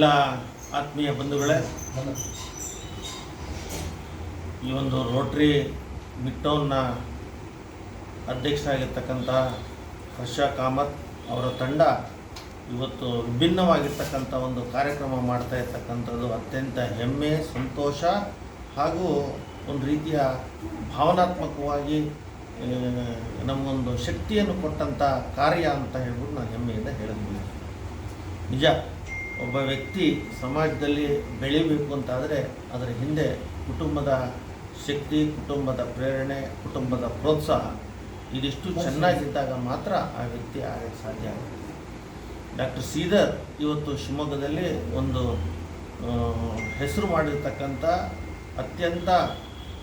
ಎಲ್ಲ ಆತ್ಮೀಯ ಬಂಧುಗಳೇ, ಈ ಒಂದು ರೋಟ್ರಿ ಮಿಟ್ಟೋನ್ನ ಅಧ್ಯಕ್ಷರಾಗಿರ್ತಕ್ಕಂಥ ಹರ್ಷ ಕಾಮತ್ ಅವರ ತಂಡ ಇವತ್ತು ವಿಭಿನ್ನವಾಗಿರ್ತಕ್ಕಂಥ ಒಂದು ಕಾರ್ಯಕ್ರಮ ಮಾಡ್ತಾ ಇರ್ತಕ್ಕಂಥದ್ದು. ಅತ್ಯಂತ ಹೆಮ್ಮೆ, ಸಂತೋಷ ಹಾಗೂ ಒಂದು ರೀತಿಯ ಭಾವನಾತ್ಮಕವಾಗಿ ನಮಗೊಂದು ಶಕ್ತಿಯನ್ನು ಕೊಟ್ಟಂಥ ಕಾರ್ಯ ಅಂತ ಹೇಳ್ಬಿಟ್ಟು ನಾನು ಹೆಮ್ಮೆಯಿಂದ ಹೇಳಬಹುದು ನಿಜ? ಒಬ್ಬ ವ್ಯಕ್ತಿ ಸಮಾಜದಲ್ಲಿ ಬೆಳಿಬೇಕು ಅಂತಾದರೆ ಅದರ ಹಿಂದೆ ಕುಟುಂಬದ ಶಕ್ತಿ, ಕುಟುಂಬದ ಪ್ರೇರಣೆ, ಕುಟುಂಬದ ಪ್ರೋತ್ಸಾಹ ಇದಿಷ್ಟು ಚೆನ್ನಾಗಿದ್ದಾಗ ಮಾತ್ರ ಆ ವ್ಯಕ್ತಿ ಆಗಕ್ಕೆ ಸಾಧ್ಯ ಆಗುತ್ತೆ. ಡಾಕ್ಟರ್ ಸೀದರ್ ಇವತ್ತು ಶಿವಮೊಗ್ಗದಲ್ಲಿ ಒಂದು ಹೆಸರು ಮಾಡಿರ್ತಕ್ಕಂಥ ಅತ್ಯಂತ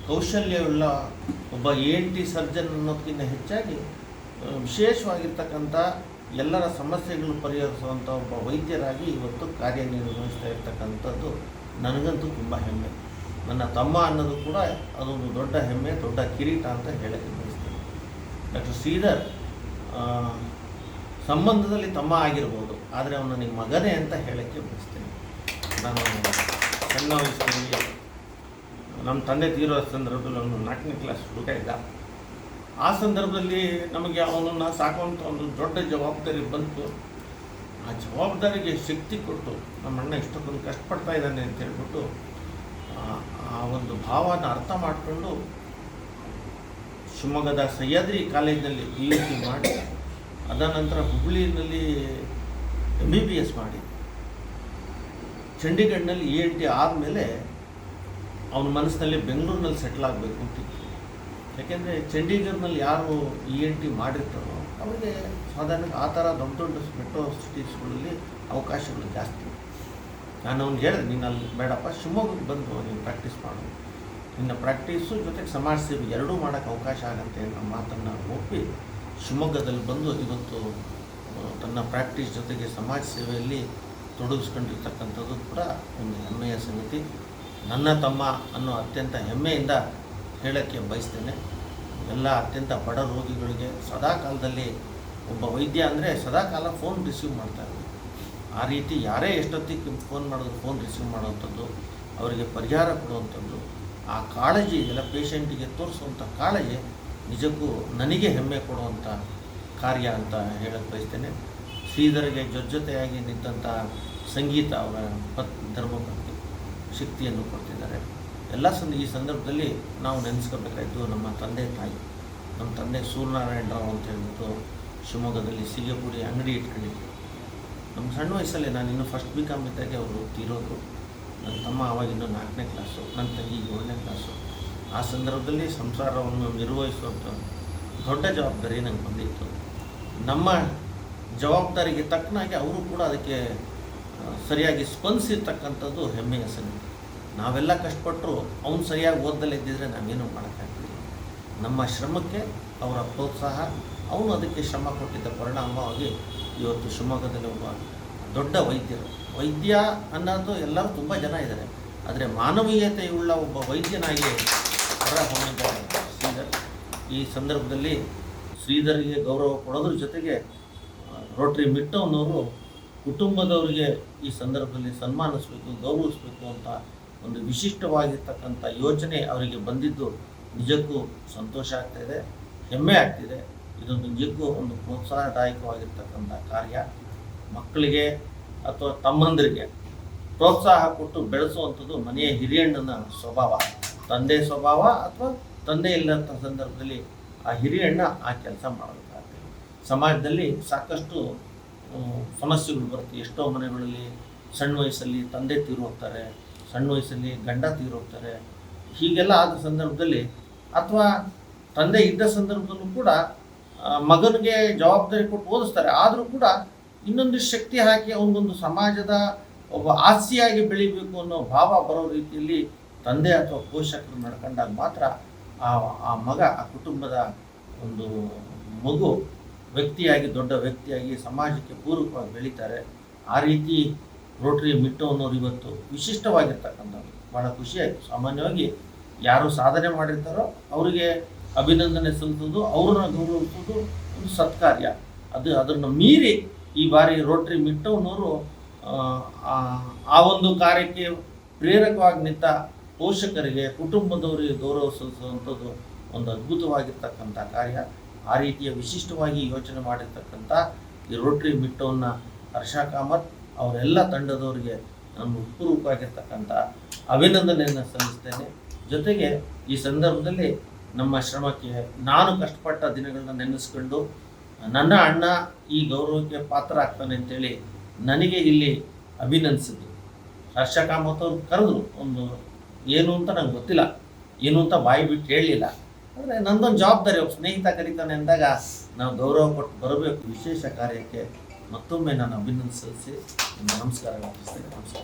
ಕೌಶಲ್ಯವುಳ್ಳ ಒಬ್ಬ ಎ ಎನ್ ಟಿ ಸರ್ಜನ್ ಅನ್ನೋದಕ್ಕಿಂತ ಹೆಚ್ಚಾಗಿ ವಿಶೇಷವಾಗಿರ್ತಕ್ಕಂಥ ಎಲ್ಲರ ಸಮಸ್ಯೆಗಳು ಪರಿಹರಿಸುವಂಥ ಒಬ್ಬ ವೈದ್ಯರಾಗಿ ಇವತ್ತು ಕಾರ್ಯನಿರ್ವಹಿಸ್ತಾ ಇರ್ತಕ್ಕಂಥದ್ದು ನನಗಂತೂ ತುಂಬ ಹೆಮ್ಮೆ. ನನ್ನ ತಮ್ಮ ಅನ್ನೋದು ಕೂಡ ಅದೊಂದು ದೊಡ್ಡ ಹೆಮ್ಮೆ, ದೊಡ್ಡ ಕಿರೀಟ ಅಂತ ಹೇಳಕ್ಕೆ ಬಯಸ್ತೇನೆ. ಡಾಕ್ಟರ್ ಶ್ರೀಧರ್ ಸಂಬಂಧದಲ್ಲಿ ತಮ್ಮ ಆಗಿರ್ಬೋದು, ಆದರೆ ಅವನು ನನಗೆ ಮಗನೇ ಅಂತ ಹೇಳಕ್ಕೆ ಬಯಸ್ತೇನೆ. ನಾನು ಸಣ್ಣ ವಯಸ್ಸಿನಲ್ಲಿ ನಮ್ಮ ತಂದೆ ತೀರೋ ಸಂದರ್ಭದಲ್ಲಿ ಅವನು ನಾಲ್ಕನೇ ಕ್ಲಾಸ್ ಹುಡುಗ ಇದ್ದ. ಆ ಸಂದರ್ಭದಲ್ಲಿ ನಮಗೆ ಅವನನ್ನು ಸಾಕುವಂಥ ಒಂದು ದೊಡ್ಡ ಜವಾಬ್ದಾರಿ ಬಂತು. ಆ ಜವಾಬ್ದಾರಿಗೆ ಶಕ್ತಿ ಕೊಟ್ಟು ನಮ್ಮ ಅಣ್ಣ ಇಷ್ಟೊಂದು ಕಷ್ಟಪಡ್ತಾ ಇದ್ದಾನೆ ಅಂತ ಹೇಳ್ಬಿಟ್ಟು, ಆ- ಒಂದು ಭಾವನ ಅರ್ಥ ಮಾಡಿಕೊಂಡು ಶಿವಮೊಗ್ಗದ ಸಹ್ಯಾದ್ರಿ ಕಾಲೇಜಿನಲ್ಲಿ ಪಿ ಯು ಸಿ ಮಾಡಿ ಅದನಂತರ ಹುಬ್ಬಳ್ಳಿಯಲ್ಲಿ ಎಂ ಬಿ ಬಿ ಎಸ್ ಮಾಡಿ. ಚಂಡೀಗಢನಲ್ಲಿ ಎ ಎನ್ ಟಿ ಆದಮೇಲೆ ಅವನ ಮನಸ್ಸಿನಲ್ಲಿ ಬೆಂಗಳೂರಿನಲ್ಲಿ ಸೆಟ್ಲ್ ಆಗಬೇಕು ಅಂತಿತ್ತು. ಯಾಕೆಂದರೆ ಚಂಡೀಗಢನಲ್ಲಿ ಯಾರು ಇ ಎನ್ ಟಿ ಮಾಡಿರ್ತಾರೋ ಅವರಿಗೆ ಸಾಧಾರಣ ಆ ಥರ ದೊಡ್ಡ ದೊಡ್ಡ ಮೆಟ್ರೋ ಸಿಟೀಸ್ಗಳಲ್ಲಿ ಅವಕಾಶಗಳು ಜಾಸ್ತಿ. ನಾನು ಅವ್ನಿಗೆ ಹೇಳಿದೆ, ನೀನು ಅಲ್ಲಿ ಬೇಡಪ್ಪ, ಶಿವಮೊಗ್ಗಕ್ಕೆ ಬಂದು ನೀನು ಪ್ರಾಕ್ಟೀಸ್ ಮಾಡು. ನಿನ್ನ ಪ್ರಾಕ್ಟೀಸು ಜೊತೆಗೆ ಸಮಾಜ ಸೇವೆ ಎರಡೂ ಮಾಡೋಕ್ಕೆ ಅವಕಾಶ ಆಗುತ್ತೆ ಅನ್ನೋ ಮಾತನ್ನು ಒಪ್ಪಿ, ಶಿವಮೊಗ್ಗದಲ್ಲಿ ಬಂದು ಇವತ್ತು ತನ್ನ ಪ್ರಾಕ್ಟೀಸ್ ಜೊತೆಗೆ ಸಮಾಜ ಸೇವೆಯಲ್ಲಿ ತೊಡಗಿಸ್ಕೊಂಡಿರ್ತಕ್ಕಂಥದ್ದು ಕೂಡ ಒಂದು ಹೆಮ್ಮೆಯ ಸಂಗತಿ. ನನ್ನ ತಮ್ಮ ಅನ್ನೋ ಅತ್ಯಂತ ಹೆಮ್ಮೆಯಿಂದ ಹೇಳೋಕ್ಕೆ ಬಯಸ್ತೇನೆ. ಎಲ್ಲ ಅತ್ಯಂತ ಬಡ ರೋಗಿಗಳಿಗೆ ಸದಾ ಕಾಲದಲ್ಲಿ ಒಬ್ಬ ವೈದ್ಯ ಅಂದರೆ ಸದಾ ಕಾಲ ಫೋನ್ ರಿಸೀವ್ ಮಾಡ್ತಾ ಇರ್ಬೇಕು. ಆ ರೀತಿ ಯಾರೇ ಎಷ್ಟೊತ್ತಿಗೆ ಫೋನ್ ಮಾಡಿದ್ರು ಫೋನ್ ರಿಸೀವ್ ಮಾಡುವಂಥದ್ದು, ಅವರಿಗೆ ಪರಿಹಾರ ಕೊಡುವಂಥದ್ದು, ಆ ಕಾಳಜಿ ಎಲ್ಲ ಪೇಷಂಟಿಗೆ ತೋರಿಸುವಂಥ ಕಾಳಜಿ ನಿಜಕ್ಕೂ ನನಗೆ ಹೆಮ್ಮೆ ಕೊಡುವಂಥ ಕಾರ್ಯ ಅಂತ ಹೇಳಕ್ಕೆ ಬಯಸ್ತೇನೆ. ಶ್ರೀಧರಿಗೆ ಜೊತೆಯಾಗಿ ನಿಂತಹ ಸಂಗೀತ ಅವರ ಪತ್ ಧರ್ಮಪತ್ನಿ ಶಕ್ತಿಯನ್ನು ಕೊಡ್ತಿದ್ದಾರೆ. ಎಲ್ಲ ಸಂದ, ಈ ಸಂದರ್ಭದಲ್ಲಿ ನಾವು ನೆನೆಸ್ಕೋಬೇಕಾಯ್ತು ನಮ್ಮ ತಂದೆ ತಾಯಿ, ನಮ್ಮ ತಂದೆ ಸೂರ್ಯನಾರಾಯಣ ರಾವ್ ಅಂತ ಹೇಳ್ಬಿಟ್ಟು ಶಿವಮೊಗ್ಗದಲ್ಲಿ ಸಿಗಪುರಿ ಅಂಗಡಿ ಇಟ್ಕೊಂಡಿದ್ರು. ನಮ್ಮ ಸಣ್ಣ ವಯಸ್ಸಲ್ಲೇ ನಾನು ಇನ್ನೂ ಫಸ್ಟ್ ಬಿ ಕಾಮ್ ಇದ್ದಾಗೆ ಅವರು ತೀರೋದು ನನ್ನ ತಮ್ಮ ಅವಾಗ ಇನ್ನೂ ನಾಲ್ಕನೇ ಕ್ಲಾಸು ನನ್ನ ತಂಗಿ ಏಳನೇ ಕ್ಲಾಸು ಆ ಸಂದರ್ಭದಲ್ಲಿ ಸಂಸಾರವನ್ನು ನಿರ್ವಹಿಸುವಂಥ ದೊಡ್ಡ ಜವಾಬ್ದಾರಿ ನನಗೆ ಬಂದಿತ್ತು. ನಮ್ಮ ಜವಾಬ್ದಾರಿಗೆ ತಕ್ಕನಾಗಿ ಅವರು ಕೂಡ ಅದಕ್ಕೆ ಸರಿಯಾಗಿ ಸ್ಪಂದಿಸಿರ್ತಕ್ಕಂಥದ್ದು ಹೆಮ್ಮೆಯ ಸಂಗತಿ. ನಾವೆಲ್ಲ ಕಷ್ಟಪಟ್ಟರು ಅವ್ನು ಸರಿಯಾಗಿ ಓದ್ದಲ್ಲೇ ಇದ್ದಿದ್ರೆ ನಾವೇನು ಮಾಡೋಕ್ಕಾಗ್ತಿಲ್ಲ. ನಮ್ಮ ಶ್ರಮಕ್ಕೆ ಅವರ ಪ್ರೋತ್ಸಾಹ, ಅವನು ಅದಕ್ಕೆ ಶ್ರಮ ಕೊಟ್ಟಿದ್ದ ಪರಿಣಾಮವಾಗಿ ಇವತ್ತು ಶಿವಮೊಗ್ಗದಲ್ಲಿ ಒಬ್ಬ ದೊಡ್ಡ ವೈದ್ಯರು. ವೈದ್ಯ ಅನ್ನೋದು ಎಲ್ಲರೂ ತುಂಬ ಜನ ಇದ್ದಾರೆ. ಆದರೆ ಮಾನವೀಯತೆಯುಳ್ಳ ಒಬ್ಬ ವೈದ್ಯನಾಗಿ ಹೊರ ಹೊಮ್ಮಿದ್ದಾರೆ ಶ್ರೀಧರ್. ಈ ಸಂದರ್ಭದಲ್ಲಿ ಶ್ರೀಧರಿಗೆ ಗೌರವ ಕೊಡೋದ್ರ ಜೊತೆಗೆ ರೋಟ್ರಿ ಮಿಟ್ಟವನವರು ಕುಟುಂಬದವರಿಗೆ ಈ ಸಂದರ್ಭದಲ್ಲಿ ಸನ್ಮಾನಿಸಬೇಕು, ಗೌರವಿಸಬೇಕು ಅಂತ ಒಂದು ವಿಶಿಷ್ಟವಾಗಿರ್ತಕ್ಕಂಥ ಯೋಚನೆ ಅವರಿಗೆ ಬಂದಿದ್ದು ನಿಜಕ್ಕೂ ಸಂತೋಷ ಆಗ್ತಾಯಿದೆ ಹೆಮ್ಮೆ ಆಗ್ತಿದೆ ಇದೊಂದು ನಿಜಕ್ಕೂ ಒಂದು ಪ್ರೋತ್ಸಾಹದಾಯಕವಾಗಿರ್ತಕ್ಕಂಥ ಕಾರ್ಯ. ಮಕ್ಕಳಿಗೆ ಅಥವಾ ತಮ್ಮಂದರಿಗೆ ಪ್ರೋತ್ಸಾಹ ಕೊಟ್ಟು ಬೆಳೆಸುವಂಥದ್ದು ಮನೆಯ ಹಿರಿಯಣ್ಣನ ಸ್ವಭಾವ. ತಂದೆ ಸ್ವಭಾವ ಅಥವಾ ತಂದೆ ಇಲ್ಲದಂಥ ಸಂದರ್ಭದಲ್ಲಿ ಆ ಹಿರಿಯಣ್ಣ ಆ ಕೆಲಸ ಮಾಡಬೇಕಾಗ್ತದೆ. ಸಮಾಜದಲ್ಲಿ ಸಾಕಷ್ಟು ಸಮಸ್ಯೆಗಳು ಬರುತ್ತೆ. ಎಷ್ಟೋ ಮನೆಗಳಲ್ಲಿ ಸಣ್ಣ ವಯಸ್ಸಲ್ಲಿ ತಂದೆ ತೀರು ಹೋಗ್ತಾರೆ. ಸಣ್ಣ ವಯಸ್ಸಲ್ಲಿ ಗಂಡ ತೀರೋಗ್ತಾರೆ. ಹೀಗೆಲ್ಲ ಆದ ಸಂದರ್ಭದಲ್ಲಿ ಅಥವಾ ತಂದೆ ಇದ್ದ ಸಂದರ್ಭದಲ್ಲೂ ಕೂಡ ಮಗನಿಗೆ ಜವಾಬ್ದಾರಿ ಕೊಟ್ಟು ಓದಿಸ್ತಾರೆ. ಆದರೂ ಕೂಡ ಇನ್ನೊಂದು ಶಕ್ತಿ ಹಾಕಿ ಅವನಿಗೊಂದು ಸಮಾಜದ ಒಬ್ಬ ಆಸ್ತಿಯಾಗಿ ಬೆಳಿಬೇಕು ಅನ್ನೋ ಭಾವ ಬರೋ ರೀತಿಯಲ್ಲಿ ತಂದೆ ಅಥವಾ ಪೋಷಕರು ನಡ್ಕೊಂಡಾಗ ಮಾತ್ರ ಆ ಆ ಮಗ, ಆ ಕುಟುಂಬದ ಒಂದು ಮಗು ವ್ಯಕ್ತಿಯಾಗಿ, ದೊಡ್ಡ ವ್ಯಕ್ತಿಯಾಗಿ ಸಮಾಜಕ್ಕೆ ಪೂರಕವಾಗಿ ಬೆಳೀತಾರೆ. ಆ ರೀತಿ ರೋಟರಿ ಮಿಟ್ಟು ಅನ್ನೋರು ಇವತ್ತು ವಿಶಿಷ್ಟವಾಗಿರ್ತಕ್ಕಂಥದ್ದು ಭಾಳ ಖುಷಿಯಾಯಿತು. ಸಾಮಾನ್ಯವಾಗಿ ಯಾರು ಸಾಧನೆ ಮಾಡಿರ್ತಾರೋ ಅವರಿಗೆ ಅಭಿನಂದನೆ ಸಲ್ಲಿಸೋದು ಅವ್ರನ್ನ ಗೌರವಿಸೋದು ಒಂದು ಸತ್ಕಾರ್ಯ. ಅದು ಅದನ್ನು ಮೀರಿ ಈ ಬಾರಿ ರೋಟ್ರಿ ಮಿಟ್ಟವನ್ನೋರು ಆ ಒಂದು ಕಾರ್ಯಕ್ಕೆ ಪ್ರೇರಕವಾಗಿ ನಿಂತ ಪೋಷಕರಿಗೆ, ಕುಟುಂಬದವರಿಗೆ ಗೌರವ ಸಲ್ಲಿಸುವಂಥದ್ದು ಒಂದು ಅದ್ಭುತವಾಗಿರ್ತಕ್ಕಂಥ ಕಾರ್ಯ. ಆ ರೀತಿಯ ವಿಶಿಷ್ಟವಾಗಿ ಯೋಚನೆ ಮಾಡಿರ್ತಕ್ಕಂಥ ಈ ರೋಟ್ರಿ ಮಿಟ್ಟವನ್ನು ಹರ್ಷ ಕಾಮತ್ ಅವರೆಲ್ಲ ತಂಡದವರಿಗೆ ನಾನು ಉತ್ಪೂರ್ವಕವಾಗಿರ್ತಕ್ಕಂಥ ಅಭಿನಂದನೆಯನ್ನು ಸಲ್ಲಿಸ್ತೇನೆ. ಜೊತೆಗೆ ಈ ಸಂದರ್ಭದಲ್ಲಿ ನಮ್ಮ ಶ್ರಮಕ್ಕೆ ನಾನು ಕಷ್ಟಪಟ್ಟ ದಿನಗಳನ್ನ ನೆನೆಸ್ಕೊಂಡು, ನನ್ನ ಅಣ್ಣ ಈ ಗೌರವಕ್ಕೆ ಪಾತ್ರ ಆಗ್ತಾನೆ ಅಂತೇಳಿ ನನಗೆ ಇಲ್ಲಿ ಅಭಿನಂದಿಸಿದ್ರು. ಹರ್ಷ ಕಾಮತ್ ಅವ್ರು ಕರೆದ್ರು, ಒಂದು ಏನು ಅಂತ ನಂಗೆ ಗೊತ್ತಿಲ್ಲ, ಏನು ಅಂತ ಬಾಯಿ ಬಿಟ್ಟು ಹೇಳಲಿಲ್ಲ ಆದರೆ ನಂದೊಂದು ಜವಾಬ್ದಾರಿ ಸ್ನೇಹಿತ ಕರೀತಾನೆ ಅಂದಾಗ ನಾವು ಗೌರವ ಕೊಟ್ಟು ಬರಬೇಕು. ವಿಶೇಷ ಕಾರ್ಯಕ್ಕೆ ಮತ್ತೊಮ್ಮೆ ನಾನು ಅಭಿನಂದಿಸಿ ನಮಸ್ಕಾರ ನಮಸ್ಕಾರ.